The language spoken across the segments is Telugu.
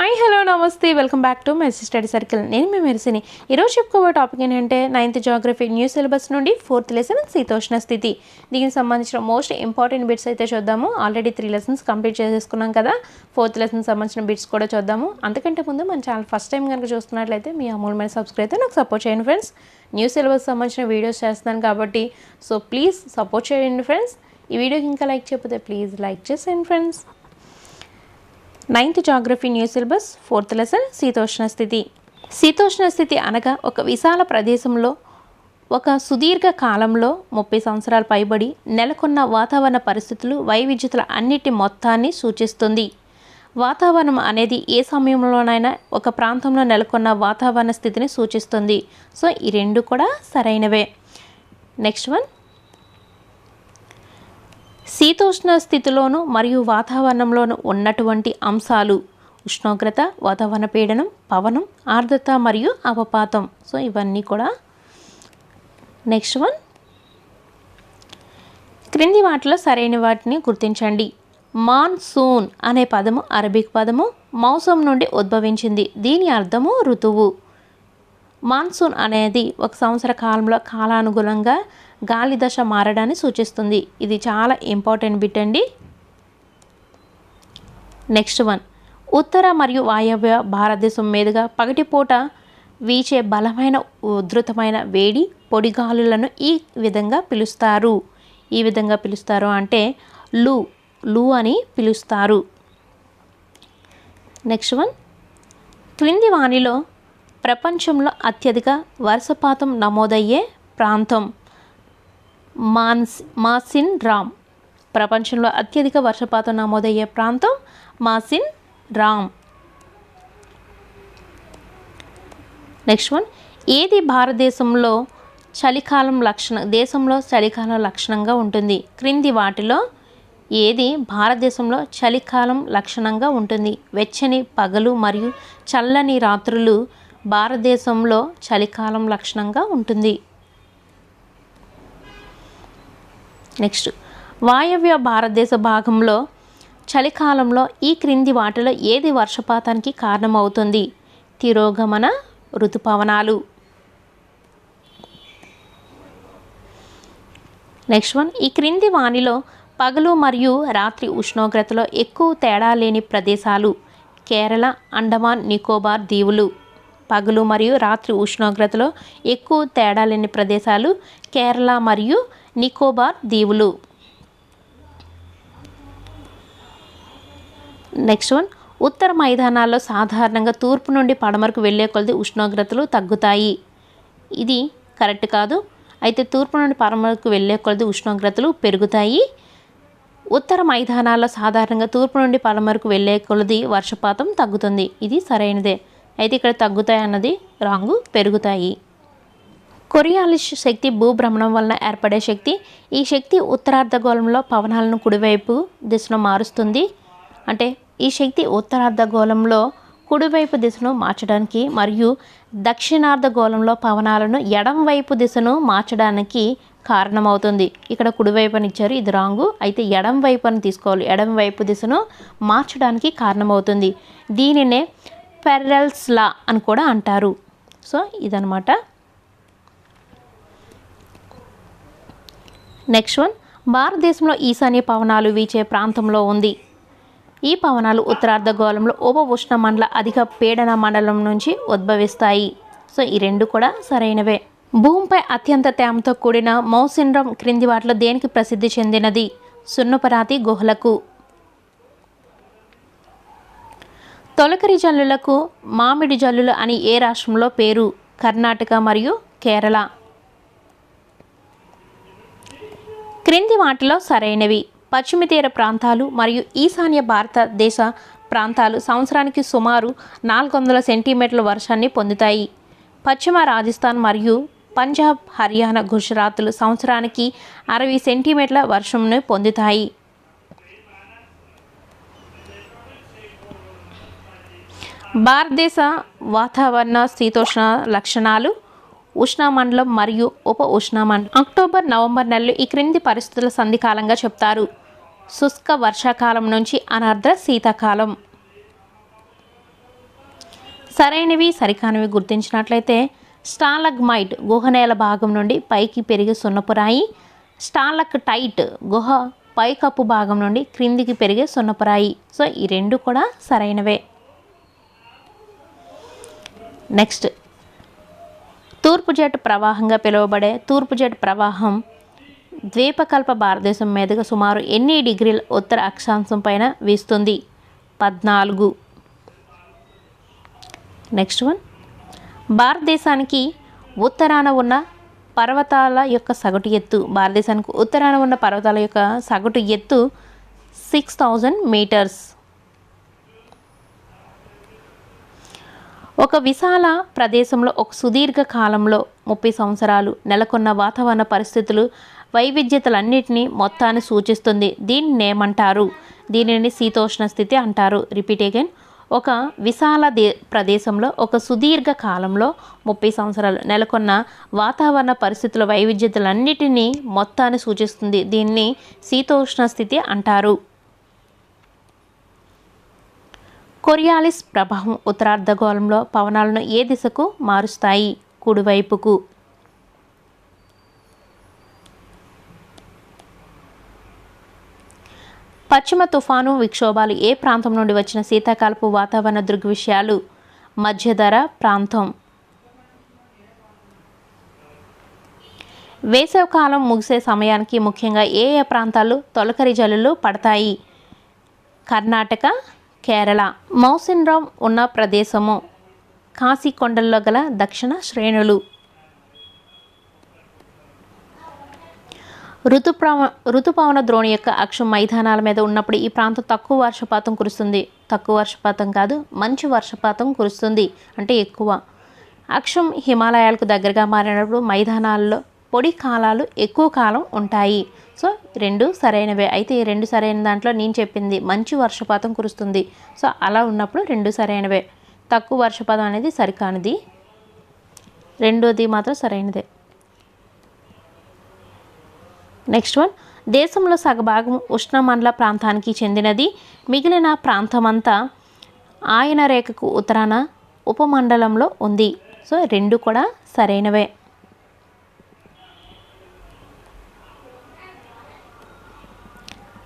హాయ్ హలో నమస్తే. Welcome back to my study circle. నేను మీ మెరిసిని. ఈరోజు చెప్పుకోబోయే టాపిక్ ఏంటంటే నైన్త్ జాగ్రఫీ న్యూ సిలబస్ నుండి ఫోర్త్ లెసన్ శీతోష్ణ స్థితి. దీనికి సంబంధించిన మోస్ట్ ఇంపార్టెంట్ బిట్స్ అయితే చూద్దాము. ఆల్రెడీ త్రీ లెసన్స్ కంప్లీట్ చేసేసుకున్నాం కదా. ఫోర్త్ లెసన్ సంబంధించిన బిట్స్ కూడా చూద్దాము. అంతకంటే ముందు మన ఛానల్ ఫస్ట్ టైం కనుక చూస్తున్నట్లయితే మీ అమూల్యమైన సబ్స్క్రైబ్ అయితే నాకు సపోర్ట్ చేయండి ఫ్రెండ్స్ న్యూ సిలబస్ సంబంధించిన వీడియోస్ చేస్తున్నాను కాబట్టి సో ప్లీజ్ సపోర్ట్ చేయండి ఫ్రెండ్స్ ఈ వీడియోకి ఇంకా లైక్ చెప్పితే ప్లీజ్ లైక్ చేసేయండి friends ninth geography new syllabus fourth lesson శీతోష్ణ స్థితి. శీతోష్ణ స్థితి అనగా ఒక విశాల ప్రదేశంలో ఒక సుదీర్ఘ కాలంలో ముప్పై సంవత్సరాలు పైబడి నెలకొన్న వాతావరణ పరిస్థితులు వైవిధ్యతల అన్నిటి మొత్తాన్ని సూచిస్తుంది. వాతావరణం అనేది ఏ సమయంలోనైనా ఒక ప్రాంతంలో నెలకొన్న వాతావరణ స్థితిని సూచిస్తుంది. సో ఈ రెండు కూడా సరైనవే. Next one. శీతోష్ణ స్థితిలోను మరియు వాతావరణంలోను ఉన్నటువంటి అంశాలు ఉష్ణోగ్రత వాతావరణ పీడనం పవనం ఆర్ద్రత మరియు అవపాతం సో ఇవన్నీ కూడా నెక్స్ట్ వన్. క్రింది వాటిలో సరైన వాటిని గుర్తించండి. మాన్సూన్ అనే పదము అరబిక్ పదము మౌసం నుండి ఉద్భవించింది. దీని అర్థము ఋతువు. మాన్సూన్ అనేది ఒక సంవత్సర కాలంలో కాలానుగుణంగా గాలి దశ మారడాన్ని సూచిస్తుంది. ఇది చాలా ఇంపార్టెంట్ బిట్ అండి. Next one. ఉత్తర మరియు వాయవ్య భారతదేశం మీదుగా పగటిపూట వీచే బలమైన ఉధృతమైన వేడి పొడిగాలులను ఈ విధంగా పిలుస్తారు. ఈ విధంగా పిలుస్తారు అంటే లూ లూ అని పిలుస్తారు. Next one. క్రింది వాణిలో ప్రపంచంలో అత్యధిక వర్షపాతం నమోదయ్యే ప్రాంతం. మాన్స్ మాసిన్ రామ్ ప్రపంచంలో అత్యధిక వర్షపాతం నమోదయ్యే ప్రాంతం మాసిన్ రామ్ నెక్స్ట్ వన్ ఏది భారతదేశంలో చలికాలం లక్షణ దేశంలో చలికాలం లక్షణంగా ఉంటుంది? క్రింది వాటిలో ఏది భారతదేశంలో చలికాలం లక్షణంగా ఉంటుంది? వెచ్చని పగలు మరియు చల్లని రాత్రులు భారతదేశంలో చలికాలం లక్షణంగా ఉంటుంది. నెక్స్ట్. వాయవ్య భారతదేశ భాగంలో చలికాలంలో ఈ క్రింది వాటిలో ఏది వర్షపాతానికి కారణమవుతుంది? తిరోగమన ఋతుపవనాలు. Next one. ఈ క్రింది వానిలో పగలు మరియు రాత్రి ఉష్ణోగ్రతలో ఎక్కువ తేడా లేని ప్రదేశాలు కేరళ అండమాన్ నికోబార్ దీవులు. పగలు మరియు రాత్రి ఉష్ణోగ్రతలో ఎక్కువ తేడా లేని ప్రదేశాలు కేరళ మరియు నికోబార్ దీవులు. నెక్స్ట్ వన్ ఉత్తర మైదానాల్లో సాధారణంగా తూర్పు నుండి పడమరకు వెళ్ళే కొలది ఉష్ణోగ్రతలు తగ్గుతాయి. ఇది కరెక్ట్ కాదు. అయితే తూర్పు నుండి పడమరకు వెళ్ళే కొలది ఉష్ణోగ్రతలు పెరుగుతాయి. ఉత్తర మైదానాల్లో సాధారణంగా తూర్పు నుండి పడమరకు వెళ్ళే కొలది వర్షపాతం తగ్గుతుంది. ఇది సరైనదే. అయితే ఇక్కడ తగ్గుతాయి అన్నది రాంగు పెరుగుతాయి. కొరియాలిస్ శక్తి భూభ్రమణం వలన ఏర్పడే శక్తి ఈ శక్తి ఉత్తరార్ధగోళంలో పవనాలను కుడివైపు దిశను మారుస్తుంది. అంటే ఈ శక్తి ఉత్తరార్ధగోళంలో కుడివైపు దిశను మార్చడానికి మరియు దక్షిణార్ధగోళంలో పవనాలను ఎడంవైపు దిశను మార్చడానికి కారణమవుతుంది. ఇక్కడ కుడివైపు అని ఇచ్చారు ఇది రాంగు. అయితే ఎడం వైపు అని తీసుకోవాలి. ఎడం వైపు దిశను మార్చడానికి కారణమవుతుంది. దీనినే పెరల్స్ లా అని కూడా అంటారు. సో ఇదనమాట నెక్స్ట్ వన్ భారతదేశంలో ఈశాన్య పవనాలు వీచే ప్రాంతంలో ఉంది. ఈ పవనాలు ఉత్తరార్ధగోళంలో ఉప ఉష్ణ మండల అధిక పీడన మండలం నుంచి ఉద్భవిస్తాయి. సో ఈ రెండు కూడా సరైనవే. భూమిపై అత్యంత తేమతో కూడిన మౌసిండ్రం క్రింది వాటిలో దేనికి ప్రసిద్ధి చెందినది? సున్నపరాతి గుహలకు. తొలకరి జల్లులకు మామిడి జల్లులు అని ఏ రాష్ట్రంలో పేరు? కర్ణాటక మరియు కేరళ. క్రింది వాటిలో సరైనవి. పశ్చిమ తీర ప్రాంతాలు మరియు ఈశాన్య భారతదేశ ప్రాంతాలు సంవత్సరానికి సుమారు నాలుగు వందల సెంటీమీటర్ల వర్షాన్ని పొందుతాయి. పశ్చిమ రాజస్థాన్ మరియు పంజాబ్ హర్యానా గుజరాత్లు సంవత్సరానికి అరవై సెంటీమీటర్ల వర్షంను పొందుతాయి. భారతదేశ వాతావరణ శీతోష్ణ లక్షణాలు ఉష్ణమండలం మరియు ఉప ఉష్ణమండలం అక్టోబర్ నవంబర్ నెలలు ఈ క్రింది పరిస్థితుల సంధికాలంగా చెప్తారు. శుష్క వర్షాకాలం నుంచి అనర్ధ శీతాకాలం. సరైనవి సరికానివి గుర్తించినట్లయితే స్టాలగ్మైట్ గుహనేల భాగం నుండి పైకి పెరిగే సున్నపురాయి స్టాలక్ టైట్ గుహ పైకప్పు భాగం నుండి క్రిందికి పెరిగే సున్నపురాయి సో ఈ రెండు కూడా సరైనవే. నెక్స్ట్. తూర్పు జెట్ ప్రవాహంగా పిలువబడే తూర్పు జెట్ ప్రవాహం ద్వీపకల్ప భారతదేశం మీదుగా సుమారు ఎన్ని డిగ్రీల ఉత్తర అక్షాంశం పైన వీస్తుంది? పద్నాలుగు. Next one. భారతదేశానికి ఉత్తరాన ఉన్న పర్వతాల యొక్క సగటు ఎత్తు భారతదేశానికి ఉత్తరాన ఉన్న పర్వతాల యొక్క సగటు ఎత్తు సిక్స్ థౌజండ్ మీటర్స్ ఒక విశాల ప్రదేశంలో ఒక సుదీర్ఘ కాలంలో ముప్పై సంవత్సరాలు నెలకొన్న వాతావరణ పరిస్థితులు వైవిధ్యతలన్నింటినీ మొత్తాన్ని సూచిస్తుంది. దీన్ని ఏమంటారు దీనిని శీతోష్ణ స్థితి అంటారు. రిపీట్ అగైన్ ఒక విశాల దే ప్రదేశంలో ఒక సుదీర్ఘ కాలంలో ముప్పై సంవత్సరాలు నెలకొన్న వాతావరణ పరిస్థితుల వైవిధ్యతలన్నిటినీ మొత్తాన్ని సూచిస్తుంది. దీన్ని శీతోష్ణ స్థితి అంటారు. కొరియాలిస్ ప్రభావం ఉత్తరార్ధగోళంలో పవనాలను ఏ దిశకు మారుస్తాయి? కుడివైపుకు. పశ్చిమ తుఫాను విక్షోభాలు ఏ ప్రాంతం నుండి వచ్చిన శీతాకాలపు వాతావరణ దృగ్విషయాలు? మధ్యధర ప్రాంతం. వేసవికాలం ముగిసే సమయానికి ముఖ్యంగా ఏ ఏ ప్రాంతాలు తొలకరి జల్లులు పడతాయి? కర్ణాటక కేరళ మౌసిన్రామ్ ఉన్న ప్రదేశము కాశీ కొండల్లో గల దక్షిణ శ్రేణులు. ఋతుప్రవ ఋతుపవన ద్రోణి యొక్క అక్షం మైదానాల మీద ఉన్నప్పుడు ఈ ప్రాంతం తక్కువ వర్షపాతం కురుస్తుంది. తక్కువ వర్షపాతం కాదు మంచి వర్షపాతం కురుస్తుంది. అంటే ఎక్కువ. అక్షం హిమాలయాలకు దగ్గరగా మారినప్పుడు మైదానాల్లో పొడి కాలాలు ఎక్కువ కాలం ఉంటాయి. సో రెండు సరైనవే. అయితే ఈ రెండు సరైన దాంట్లో నేను చెప్పింది మంచి వర్షపాతం కురుస్తుంది. సో అలా ఉన్నప్పుడు రెండు సరైనవే. తక్కువ వర్షపాతం అనేది సరికానిది. రెండోది మాత్రం సరైనదే. Next one. దేశంలో సగభాగం ఉష్ణమండల ప్రాంతానికి చెందినది. మిగిలిన ప్రాంతమంతా ఆయన రేఖకు ఉత్తరాన ఉపమండలంలో ఉంది. సో రెండు కూడా సరైనవే.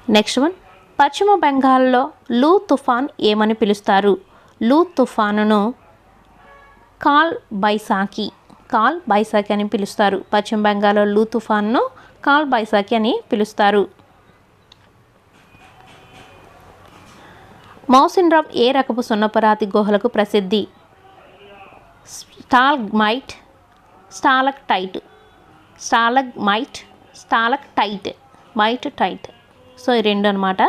Next one. పశ్చిమ బెంగాల్లో లూ తుఫాన్ ఏమని పిలుస్తారు? లూ తుఫానును కాల్ బైసాఖి కాల్ బైసాఖి అని పిలుస్తారు. పశ్చిమ బెంగాల్లో లూ తుఫాన్ను కాల్ బైసాఖి అని పిలుస్తారు. మౌసిండ్రామ్ ఏ రకపు సున్నపరాతి గుహలకు ప్రసిద్ధి? Stalagmite stalactite stalagmite stalactite might tight. So ఈ రెండు అనమాట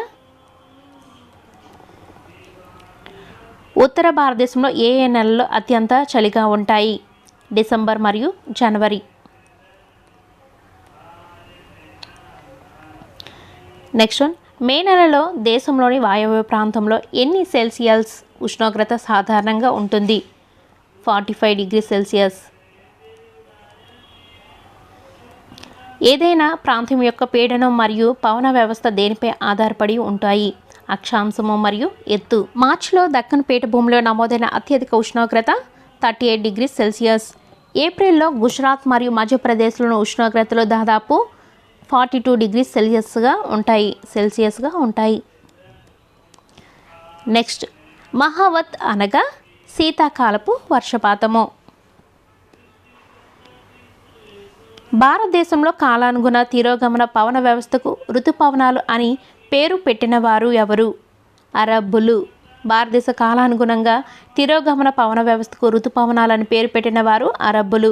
ఉత్తర భారతదేశంలో ఏ ఏ నెలలో అత్యంత చలిగా ఉంటాయి? డిసెంబర్ మరియు జనవరి. Next one. మే నెలలో దేశంలోని వాయవ్య ప్రాంతంలో ఎన్ని సెల్సియస్ ఉష్ణోగ్రత సాధారణంగా ఉంటుంది? ఫార్టీ ఫైవ్ డిగ్రీ సెల్సియస్ ఏదైనా ప్రాంతం యొక్క పీడనం మరియు పవన వ్యవస్థ దేనిపై ఆధారపడి ఉంటాయి? అక్షాంశము మరియు ఎత్తు. మార్చిలో దక్కన్ పీఠభూమిలో నమోదైన అత్యధిక ఉష్ణోగ్రత థర్టీ ఎయిట్ డిగ్రీ సెల్సియస్. ఏప్రిల్లో గుజరాత్ మరియు మధ్యప్రదేశ్లోని ఉష్ణోగ్రతలు దాదాపు ఫార్టీ టూ డిగ్రీ సెల్సియస్గా ఉంటాయి సెల్సియస్గా ఉంటాయి. నెక్స్ట్ మహావత్ అనగా శీతాకాలపు వర్షపాతము. భారతదేశంలో కాలానుగుణ తిరోగమన పవన వ్యవస్థకు ఋతుపవనాలు అని పేరు పెట్టిన వారు ఎవరు? అరబ్బులు. భారతదేశ కాలానుగుణంగా తిరోగమన పవన వ్యవస్థకు ఋతుపవనాలని పేరు పెట్టిన వారు అరబ్బులు.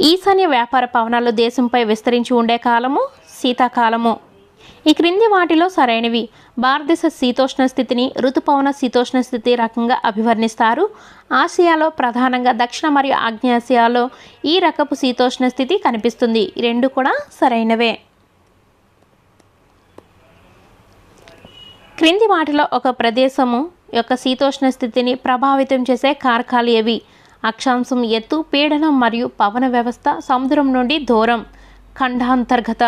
ఈశాన్య వ్యాపార పవనాలు దేశంపై విస్తరించి ఉండే కాలము శీతాకాలము. ఈ క్రింది వాటిలో సరైనవి. భారతదేశ శీతోష్ణ స్థితిని ఋతుపవన శీతోష్ణ స్థితి రకంగా అభివర్ణిస్తారు. ఆసియాలో ప్రధానంగా దక్షిణ మరియు ఆగ్నేయాసియాలో ఈ రకపు శీతోష్ణ స్థితి కనిపిస్తుంది. ఈ రెండు కూడా సరైనవే. క్రింది వాటిలో ఒక ప్రదేశము యొక్క శీతోష్ణ స్థితిని ప్రభావితం చేసే కారకాలు ఏవి అక్షాంశం ఎత్తు పీడనం మరియు పవన వ్యవస్థ సముద్రం నుండి దూరం. ఖండాంతర్గత.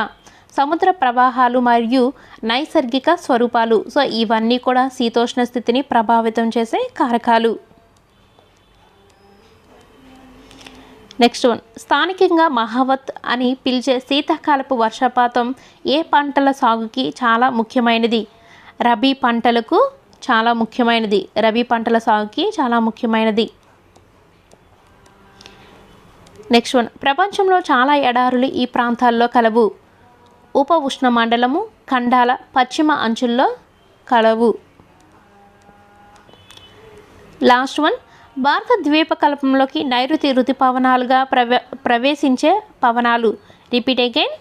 సముద్ర ప్రవాహాలు మరియు నైసర్గిక స్వరూపాలు. సో ఇవన్నీ కూడా శీతోష్ణ స్థితిని ప్రభావితం చేసే కారకాలు. Next one. స్థానికంగా మహావత్ అని పిలిచే శీతాకాలపు వర్షపాతం ఏ పంటల సాగుకి చాలా ముఖ్యమైనది? రబీ పంటలకు చాలా ముఖ్యమైనది. రబీ పంటల సాగుకి చాలా ముఖ్యమైనది. Next one. ప్రపంచంలో చాలా ఎడారులు ఈ ప్రాంతాల్లో కలవు. ఉప ఉష్ణ మండలము ఖండాల పశ్చిమ అంచుల్లో కలవు. లాస్ట్ వన్ భారత ద్వీపకల్పంలోకి నైరుతి ఋతుపవనాలుగా ప్రవే ప్రవేశించే పవనాలు. రిపీట్ అగైన్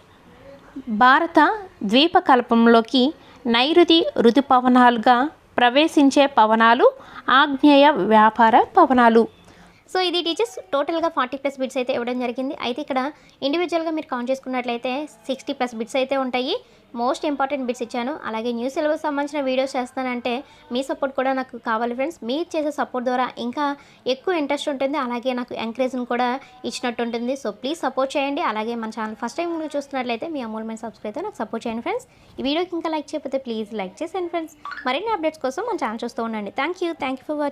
భారత ద్వీపకల్పంలోకి నైరుతి ఋతుపవనాలుగా ప్రవేశించే పవనాలు ఆగ్నేయ వ్యాపార పవనాలు. సో ఇది టీచర్స్ టోటల్గా ఫార్టీ ప్లస్ బిట్స్ అయితే ఇవ్వడం జరిగింది. అయితే ఇక్కడ ఇండివిజువల్గా మీరు కౌంట్ చేసుకున్నట్లయితే సిక్స్టీ ప్లస్ బిట్స్ అయితే ఉంటాయి. మోస్ట్ ఇంపార్టెంట్ బిట్స్ ఇచ్చాను. అలాగే న్యూస్ సిలబస్ సంబంధించిన వీడియోస్ చేస్తానంటే మీ సపోర్ట్ కూడా నాకు కావాలి ఫ్రెండ్స్ మీరు చేసే సపోర్ట్ ద్వారా ఇంకా ఎక్కువ ఇంట్రెస్ట్ ఉంటుంది. అలాగే నాకు ఎంకరేజ్ని కూడా ఇచ్చినట్టు ఉంటుంది. సో ప్లీజ్ సపోర్ట్ చేయండి. అలాగే మన ఛానల్ ఫస్ట్ టైం మీరు చూస్తున్నట్లయితే మీ అమూల్మెంట్ సబ్స్క్రైబ్ నాకు సపోర్ట్ చేయండి ఫ్రెండ్స్ ఈ వీడియోకి ఇంకా లైక్ చేయకపోతే ప్లీజ్ లైక్ చేసేయండి ఫ్రెండ్స్ మరిన్ని అప్డేట్స్ కోసం మన ఛానల్ చూస్తూ ఉండండి. Thank you thank you for watching